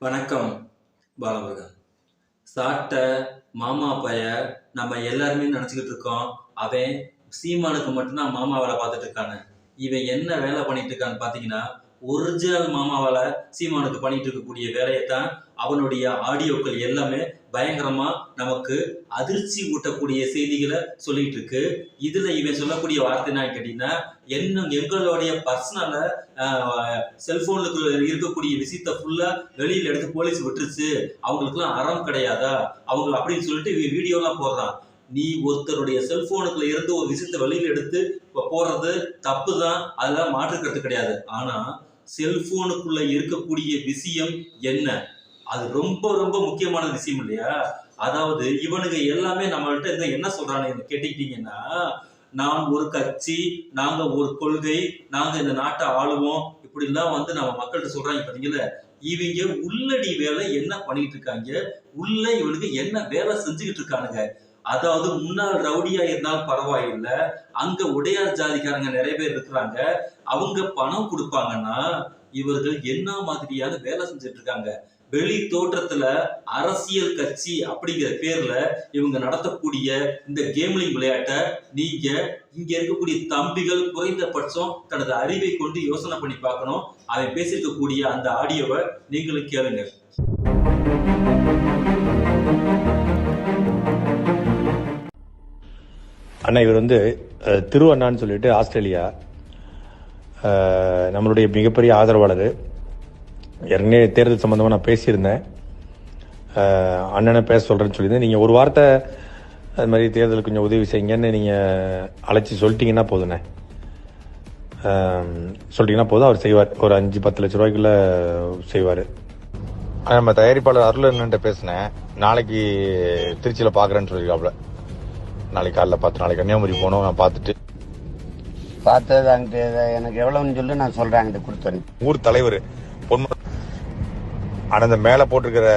வணக்கம் பாலமுருகன் சாட்டை மாமா பைய நம்ம எல்லாருமே நினச்சிக்கிட்டு இருக்கோம். அவன் சீமானுக்கு மட்டும்தான் மாமா வேலை பார்த்துட்டு இருக்கானு. இவன் என்ன வேலை பண்ணிட்டு இருக்கான்னு பார்த்தீங்கன்னா ஒரிஜினல் மாமாவால் சீமானுக்கு பண்ணிட்டு இருக்கக்கூடிய வேலையை தான் அவனுடைய ஆடியோக்கள் எல்லாமே பயங்கரமா நமக்கு அதிர்ச்சி ஊட்டக்கூடிய செய்திகளை சொல்லிட்டு இருக்கு. இதுல இவன் சொல்லக்கூடிய வார்த்தை என்ன கேட்டீங்கன்னா என்ன எங்களுடைய பர்சனல செல்போனுக்குள்ள இருக்கக்கூடிய விஷயத்த ஃபுல்லா வெளியில எடுத்து போலீஸ் விட்டுருச்சு. அவங்களுக்குலாம் அறம் கிடையாதா? அவங்க அப்படின்னு சொல்லிட்டு இவன் வீடியோலாம் போடுறான். நீ ஒருத்தருடைய செல்போனுக்குள்ள இருந்து ஒரு விஷயத்த வெளியில எடுத்து போடுறது தப்பு தான் அதெல்லாம் மாற்றுக்கிறது கிடையாது. ஆனா செல்போனுக்குள்ள இருக்கக்கூடிய விஷயம் என்ன? அது ரொம்ப ரொம்ப முக்கியமான விஷயம் இல்லையா? அதாவது இவனுங்க எல்லாமே நம்மள்கிட்ட இந்த என்ன சொல்றானுங்க கேட்டுக்கிட்டீங்கன்னா நான் ஒரு கட்சி நாங்க ஒரு கொள்கை நாங்க இந்த நாட்டை ஆளுவோம் இப்படிலாம் வந்து நம்ம மக்கள்கிட்ட சொல்றாங்க பாத்தீங்களா? இவங்க உள்ளடி வேலை என்ன பண்ணிட்டு இருக்காங்க? உள்ள இவனுக்கு என்ன வேலை செஞ்சுக்கிட்டு இருக்கானுங்க? அதாவது முன்னாள் ரவுடியா இருந்தாலும் பரவாயில்லை. அங்க உடையார் ஜாதிக்காரங்க நிறைய பேர் இருக்கிறாங்க. அவங்க பணம் கொடுப்பாங்கன்னா இவர்கள் என்ன மாதிரியான வேலை செஞ்சுட்டு இருக்காங்க வெளி தோற்றத்துல அரசியல் கட்சி அப்படிங்கிற பேர்ல இவங்க நடத்தக்கூடிய இந்த கேம்லிங் விளையாட்டை நீங்க இங்க இருக்கக்கூடிய தம்பிகள் குறைந்தபட்சம் தனது அறிவை கொண்டு யோசனை பண்ணி பார்க்கணும். அவன் பேசியிருக்கக்கூடிய அந்த ஆடியோவை நீங்களும் கேளுங்க அண்ணா இவர் வந்து திருவண்ணான்னு திரு அண்ணான்னு சொல்லிட்டு ஆஸ்திரேலியா நம்மளுடைய மிகப்பெரிய ஆதரவாளர். ஏற்கனவே தேர்தல் சம்மந்தமாக நான் பேசியிருந்தேன். அண்ணனை பேச சொல்கிறேன்னு சொல்லியிருந்தேன். நீங்கள் ஒரு வார்த்தை அது மாதிரி தேர்தல் கொஞ்சம் உதவி செய்யுங்கன்னு நீங்கள் அழைச்சி சொல்லிட்டீங்கன்னா போதுண்ணே. சொல்லிட்டீங்கன்னா போதும். அவர் செய்வார். ஒரு அஞ்சு பத்து லட்ச ரூபாய்க்குள்ள செய்வார். நம்ம தயாரிப்பாளர் அருளன்ட்ட பேசினேன். நாளைக்கு திருச்சியில் பார்க்குறேன்னு சொல்லியிருக்காப்புல நாளைக்கு காலைல பார்த்து நாளைக்கு கன்னியாகுமரி போனோம் நான் பார்த்துட்டு. பார்த்தது அங்கிட்டு எனக்கு எவ்வளவுன்னு சொல்லி நான் சொல்றேன் அங்கிட்டு கொடுத்தேன் ஊர் தலைவர் பொன்ம ஆனா இந்த மேல போட்டிருக்கிற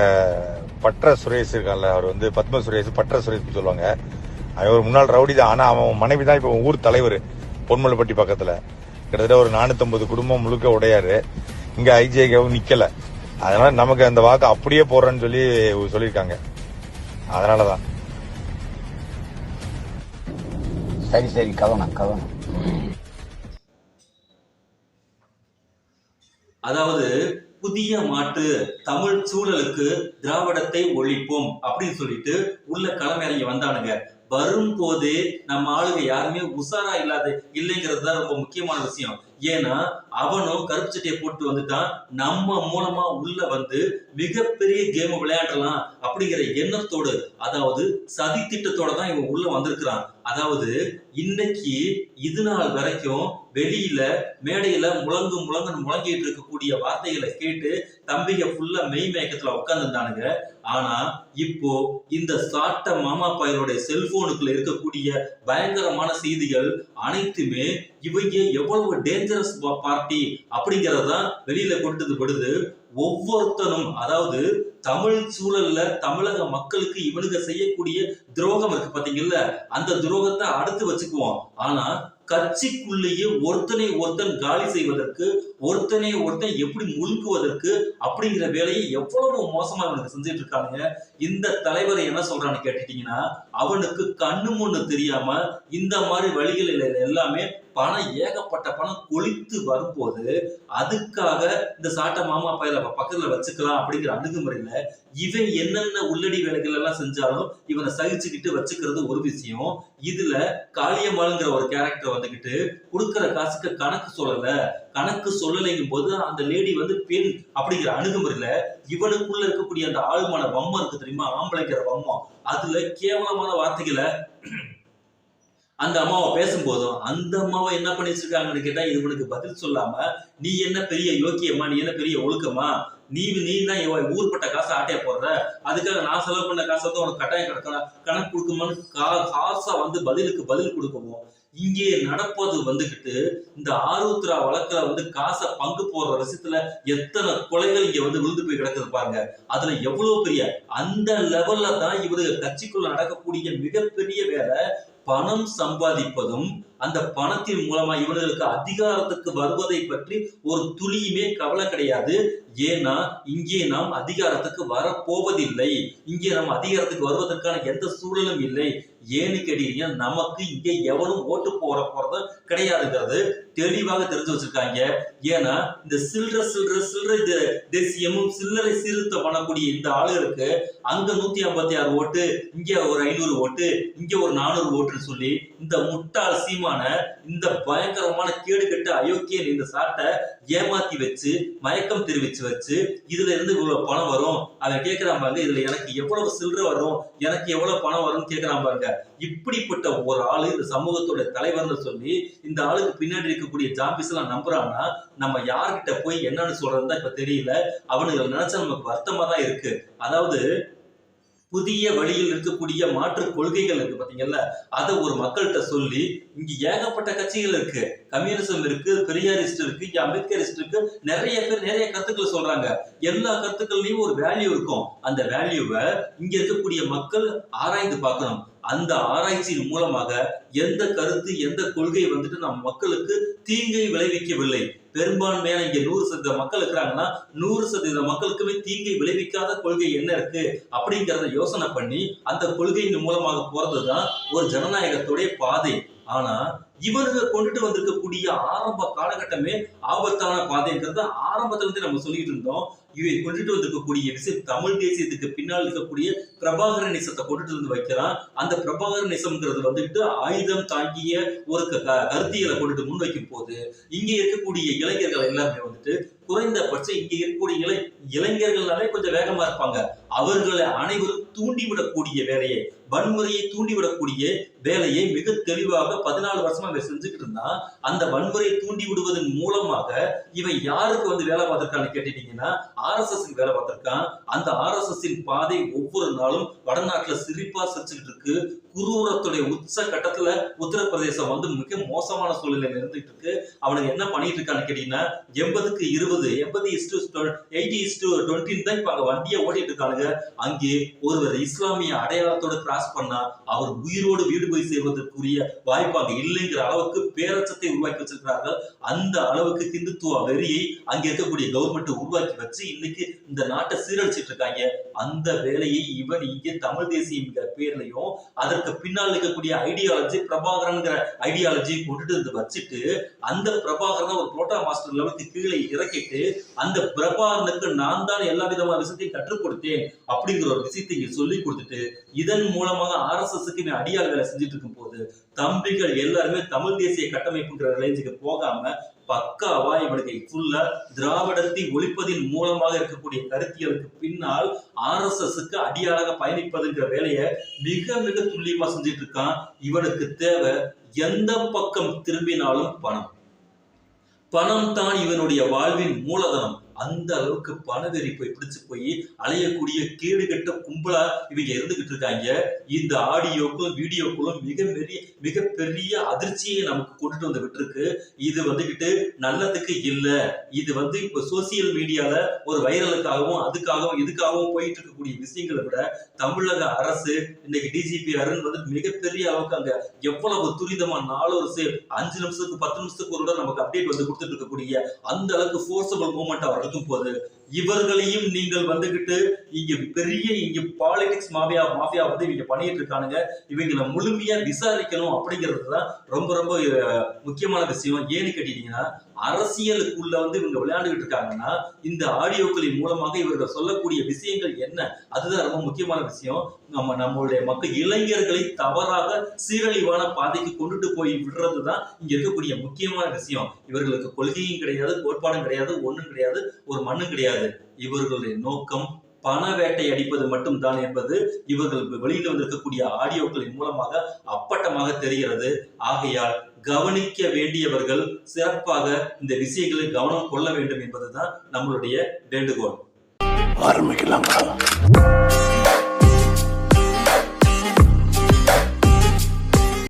பற்ற சுரேஷ் இருக்கான்ல அவர் வந்து பத்ம சுரேஷ் பற்ற சுரேஷ் சொல்லுவாங்க. அவன் ஒரு முன்னாள் ரவுடி தான் ஆனா அவன் மனைவி தான் இப்ப ஊர் தலைவர் பொன்மலைப்பட்டி பக்கத்துல. கிட்டத்தட்ட ஒரு 450 குடும்பம் முழுக்க உடையாரு. இங்க ஐஜேகவும் நிக்கல. அதனால நமக்கு அந்த வாக்கு அப்படியே போடுறேன்னு சொல்லி சொல்லியிருக்காங்க. அதனாலதான். சரி சரி கவனம் கவனம். அதாவது புதிய மாட்டு தமிழ் சூழலுக்கு திராவிடத்தை ஒழிப்போம் அப்படின்னு சொல்லிட்டு உள்ள களமிறங்கி வந்தானுங்க. வரும்போது நம்ம ஆளுங்க யாருமே உஷாரா இல்லாத இல்லைங்கிறது தான் ரொம்ப முக்கியமான விஷயம். ஏன்னா அவனும் கருப்பு சட்டையை போட்டு வந்துட்டான். நம்ம மூலமா உள்ள வந்து மிகப்பெரிய கேம் விளையாடலாம் அப்படிங்கிற எண்ணத்தோடு அதாவது சதி திட்டத்தோட தான் இவன் உள்ள வந்திருக்கிறான். அதாவது இன்னைக்கு இது நாள் வரைக்கும் வெளியில மேடையில முழங்கு முழங்குன்னு முழங்கிட்டு இருக்கக்கூடிய வார்த்தைகளை கேட்டு தம்பிக ஃபுல்லா மெய் மயக்கத்துல உட்காந்துருந்தானுங்க ஆனா இப்போ இந்த சாட்ட மாமா பையனுடைய செல்போனுக்குள்ள இருக்கக்கூடிய பயங்கரமான செய்திகள் அனைத்துமே இவங்க எவ்வளவு டேஞ்சரஸ் பார்ட்டி அப்படிங்கறதான் வெளியில கொண்டு படுது ஒவ்வொருத்தனும் அதாவது தமிழ் சூழல்ல தமிழக மக்களுக்கு இவனுங்க செய்யக்கூடிய துரோகம் இருக்கு பாத்தீங்கல்ல? அந்த துரோகத்தை அடுத்து வச்சுக்குவோம். ஆனா கட்சிக்குள்ளேயே ஒருத்தனை ஒருத்தன் காலி செய்வதற்கு ஒருத்தனை ஒருத்தன் எப்படி முழுக்குவதற்கு அப்படிங்கிற வேலையை எவ்வளவு மோசமா இவனுக்கு செஞ்சுட்டு இருக்கானுங்க. இந்த தலைவரை என்ன சொல்றான்னு கேட்டுட்டீங்கன்னா அவனுக்கு கண்ணு முன்னு தெரியாம இந்த மாதிரி வழிகளில் எல்லாமே பணம் ஏகப்பட்ட பணம் கொளித்து வரும்போது அதுக்காக இந்த சாட்ட மாமா பையில பக்கத்துல வச்சுக்கலாம் அப்படிங்கிற அணுகுமுறையில இவன் என்னென்ன உள்ளடி வேலைகள் எல்லாம் செஞ்சாலும் இவனை சகிச்சுக்கிட்டு வச்சுக்கிறது ஒரு விஷயம். இதுல காளியம்மாளுங்கிற ஒரு கேரக்டர் வந்துகிட்டு கொடுக்குற காசுக்கு கணக்கு சொல்லல. கணக்கு சொல்லலைங்கும் போது அந்த லேடி வந்து பெண் அப்படிங்கிற அணுகுமுறையில இவனுக்குள்ள இருக்கக்கூடிய அந்த ஆழ்மான வம்மம் இருக்கு தெரியுமா? ஆம்பளைங்கிற வம்மம் அதுல கேவலமான வார்த்தைகளை அந்த அம்மாவை பேசும்போதும் அந்த அம்மாவை என்ன பண்ணிச்சிருக்காங்கன்னு கேட்டா இவனுக்கு பதில் சொல்லாம நீ என்ன பெரிய யோக்கியமா நீ என்ன பெரிய ஒழுக்கமா நீ நீ தான் ஊர்பட்ட காசை ஆட்டைய போடுற அதுக்காக நான் செலவு பண்ண காசை வந்து உனக்கு கட்டாயம் கிடக்கணும் கணக்கு கொடுக்குமான்னு கா- காசா வந்து பதிலுக்கு பதில் கொடுக்கவும் இங்கே நடப்பது வந்துகிட்டு இந்த ஆருத்ரா வழக்குல வந்து காசை பங்கு போடுற விஷயத்துல எத்தனை கொலைகள் இங்க வந்து விழுந்து போய் கிடக்குது பாருங்க. அதுல எவ்வளவு பெரிய அந்த லெவல்ல தான் இவரு கட்சிக்குள்ள நடக்கக்கூடிய மிகப்பெரிய வேலை பணம் சம்பாதிப்பதும் அந்த பணத்தின் மூலமா இவர்களுக்கு அதிகாரத்துக்கு வருவதை பற்றி ஒரு துளியுமே கவலை கிடையாது. ஏன்னா இங்கே நாம் அதிகாரத்துக்கு வரப்போவதில்லை. இங்கே நாம் அதிகாரத்துக்கு வருவதற்கான எந்த சூழலும் இல்லை. ஏன்னு கேட்டீங்கன்னா நமக்கு இங்கே எவரும் ஓட்டு போற போறது கிடையாதுங்கிறது தெளிவாக தெரிஞ்சு வச்சிருக்காங்க. ஏன்னா இந்த சில்லற சில்லற சில்லறை தேசியமும் சில்லறை சீர்திருத்த பண்ணக்கூடிய இந்த ஆளுகளுக்கு அங்க நூத்தி ஐம்பத்தி ஆறு ஓட்டு இங்க ஒரு ஐநூறு ஓட்டு இங்க ஒரு நானூறு ஓட்டுன்னு சொல்லி இந்த முட்டாள் சீமான இந்த பயங்கரமான கேடு கெட்டு அயோக்கியன் இந்த சாட்டை ஏமாத்தி வச்சு மயக்கம் தெரிவிச்சு வச்சு இதுல இருந்து இவ்வளவு பணம் வரும்? அதை கேட்கிறான் பாருங்க இதுல எனக்கு எவ்வளவு சில்லறை வரும்? எனக்கு எவ்வளவு பணம் வரும்னு கேட்கிறான் பாருங்க. இப்படிப்பட்ட ஒரு ஆளு இந்த சமூகத்தோட தலைவர்னு சொல்லி இந்த ஆளுக்கு பின்னாடி இருக்கக்கூடிய ஜாம்பிஸ் எல்லாம் நம்புறான்னா நம்ம யார்கிட்ட போய் என்னன்னு சொல்றதுதான் இப்ப தெரியல. அவனுங்களை நினைச்சா நமக்கு வருத்தமா தான் இருக்கு. அதாவது புதிய வழியில் இருக்கக்கூடிய மாற்று கொள்கைகள் இருக்கு பாத்தீங்கல்ல? அதை ஒரு மக்கள்கிட்ட சொல்லி இங்க ஏகப்பட்ட கட்சிகள் இருக்கு. கம்யூனிசம் இருக்கு பெரியாரிஸ்ட் இருக்கு இங்க அம்பேத்கரிஸ்ட் இருக்கு நிறைய பேர் நிறைய கருத்துக்கள் சொல்றாங்க. எல்லா கருத்துக்கள்லயும் ஒரு வேல்யூ இருக்கும். அந்த வேல்யூவை இங்க இருக்கக்கூடிய மக்கள் ஆராய்ந்து பார்க்கணும். அந்த ஆராய்ச்சியின் மூலமாக எந்த கருத்து எந்த கொள்கை வந்துட்டு நம் மக்களுக்கு தீங்கை விளைவிக்கவில்லை. பெரும்பான்மையான இங்க நூறு சதவீத மக்கள் இருக்கிறாங்கன்னா நூறு சதவீத மக்களுக்குமே தீங்கை விளைவிக்காத கொள்கை என்ன இருக்கு? அப்படிங்கிறத யோசனை பண்ணி அந்த கொள்கையின் மூலமாக போறதுதான் ஒரு ஜனநாயகத்துடைய பாதை. ஆனா இவனுங்க கொண்டுட்டு வந்திருக்கக்கூடிய ஆரம்ப காலகட்டமே ஆபத்தான பாதைங்கிறத ஆரம்பத்துல இருந்து நம்ம சொல்லிட்டு இருந்தோம். இவை கொண்டுட்டு வந்திருக்கக்கூடிய விஷயம் தமிழ் தேசியத்துக்கு பின்னால் இருக்கக்கூடிய பிரபாகர நேசத்தை கொண்டுட்டு வந்து வைக்கிறான். அந்த பிரபாகர நேசம்ங்கிறது வந்துட்டு ஆயுதம் தாங்கிய ஒரு க- கருத்தியலை கொண்டுட்டு முன்வைக்கும் போது இங்க இருக்கக்கூடிய இளைஞர்கள் எல்லாருமே வந்துட்டு குறைந்தபட்சம் இங்க இருக்கக்கூடிய இளை இளைஞர்கள்னாலே கொஞ்சம் வேகமா இருப்பாங்க. அவர்களை அனைவரும் தூண்டிவிடக்கூடிய வேலையை வன்முறையை தூண்டிவிடக்கூடிய வேலையை மிக தெளிவாக பதினாலு வருஷமா இவன் செஞ்சுக்கிட்டு இருந்தான் அந்த வன்முறையை தூண்டி விடுவதன் மூலமாக இவன் யாருக்கு வந்து வேலை பார்த்திருக்கான்னு கேட்டுட்டீங்கன்னா ஆர்எஸ்எஸ் வேலை பார்த்திருக்கான். அந்த ஆர்எஸ்எஸ் பாதை ஒவ்வொரு நாளும் வடநாட்டுல சிரிப்பா சிரிச்சுக்கிட்டு இருக்கு. குரூரத்துடைய உச்ச கட்டத்துல உத்தரப்பிரதேசம் வந்து மிக மோசமான சூழ்நிலையில இருந்துட்டு இருக்கு. அவனுக்கு என்ன பண்ணிட்டு இருக்கான்னு கேட்டீங்கன்னா எண்பதுக்கு இருபது எண்பது இஸ்டு எயிட்டி இஸ்டு டுவெண்ட்டின்னு தான் இப்போ வண்டியை ஓட்டிட்டு இருக்கானுங்க அங்கே ஒருவர் இஸ்லாமிய அடையாளத்தோட கிராஸ் பண்ணா அவர் உயிரோடு வீடு போய் சேர்வதற்குரிய வாய்ப்பு அங்கே இல்லைங்கிற அளவுக்கு பேரச்சத்தை உருவாக்கி வச்சிருக்கிறார்கள். அந்த அளவுக்கு ஹிந்துத்துவ வெறியை அங்க இருக்கக்கூடிய கவர்மெண்ட் உருவாக்கி வச்சு இன்னைக்கு இந்த நாட்டை சீரழிச்சிட்டு இருக்காங்க. அந்த வேலையை இவன் இங்கே தமிழ் தேசியம்ங்கிற பேர்லையும் அதற்கு பின்னால் இருக்கக்கூடிய ஐடியாலஜி பிரபாகரன்ங்கிற ஐடியாலஜி கொண்டுட்டு வந்து வச்சுட்டு அந்த பிரபாகரனை ஒரு புரோட்டா மாஸ்டர் லெவலுக்கு கீழே இறக்கி வைத்து அந்த பிரபாகரனுக்கு நான் தான் எல்லா விதமான விஷயத்தையும் கற்றுக் கொடுத்தேன் அப்படிங்கிற ஒரு விஷயத்தை இங்க சொல்லி கொடுத்துட்டு இதன் மூலமாக ஆர்எஸ்எஸ்க்கு இவன் வேலை செஞ்சுட்டு இருக்கும் போது தம்பிகள் எல்லாருமே தமிழ் தேசிய கட்டமைப்புங்கிற ரேஞ்சுக்கு போகாம பக்காவா இவனுக்கு ஃபுல்லா திராவிடத்தை ஒழிப்பதின் மூலமாக இருக்கக்கூடிய கருத்தியலுக்கு பின்னால் ஆர்எஸ்எஸ்க்கு அடியாளாக பயணிப்பதுங்கிற வேலையை மிக மிக துல்லியமா செஞ்சுட்டு இருக்கான். இவனுக்கு தேவை எந்த பக்கம் திரும்பினாலும் பணம். பணம் தான் இவனுடைய வாழ்வின் மூலதனம். அந்த அளவுக்கு பணவெறி போய் பிடிச்சு போய் அலையக்கூடிய கேடு கெட்ட கும்பலா இவங்க இருந்துகிட்டு இருக்காங்க. இந்த ஆடியோக்கும் வீடியோக்களும் மிக பெரிய மிக பெரிய அதிர்ச்சியை நமக்கு கொண்டுட்டு வந்து விட்டுருக்கு இது வந்துகிட்டு நல்லதுக்கு இல்ல. இது வந்து இப்ப சோசியல் மீடியால ஒரு வைரலுக்காகவும் அதுக்காகவும் இதுக்காகவும் போயிட்டு இருக்கக்கூடிய விஷயங்களை விட தமிழக அரசு இன்னைக்கு டிஜிபி அருண் வந்து மிகப்பெரிய அளவுக்கு அங்க எவ்வளவு துரிதமா நாலு வருஷம் அஞ்சு நிமிஷத்துக்கு பத்து நிமிஷத்துக்கு ஒரு நமக்கு அப்டேட் வந்து கொடுத்துட்டு இருக்கக்கூடிய அந்த அளவுக்கு ஃபோர்ஸபிள் மூமெண்ட் அவர் இருக்கும் போது இவர்களையும் நீங்கள் வந்துகிட்டு இங்க பெரிய இங்க பாலிடிக்ஸ் மாஃபியா மாஃபியா வந்து இவங்க பண்ணிட்டு இருக்கானுங்க. இவங்களை முழுமையா விசாரிக்கணும் அப்படிங்கிறது தான் ரொம்ப ரொம்ப முக்கியமான விஷயம். ஏன்னு கேட்டீங்கன்னா அரசியலுக்குள்ள வந்து இவங்க விளையாண்டுகிட்டு இருக்காங்கன்னா இந்த ஆடியோக்களின் மூலமாக இவர்கள் சொல்லக்கூடிய விஷயங்கள் என்ன? அதுதான் ரொம்ப முக்கியமான விஷயம். நம்ம நம்மளுடைய மக்கள் இளைஞர்களை தவறாக சீரழிவான பாதைக்கு கொண்டுட்டு போய் விடுறது தான் இங்க இருக்கக்கூடிய முக்கியமான விஷயம். இவர்களுக்கு கொள்கையும் கிடையாது கோட்பாடும் கிடையாது ஒண்ணும் கிடையாது ஒரு மண்ணும் கிடையாது. இவர்களுடைய நோக்கம் பண வேட்டை அடிப்பது மட்டும்தான் என்பது இவர்கள் வெளியில் வந்திருக்கக்கூடிய ஆடியோக்களின் மூலமாக அப்பட்டமாக தெரிகிறது. ஆகையால் கவனிக்க வேண்டியவர்கள் சிறப்பாக இந்த விஷயங்களில் கவனம் கொள்ள வேண்டும் என்பதுதான் நம்மளுடைய வேண்டுகோள். ஆரம்பிக்கலாம்.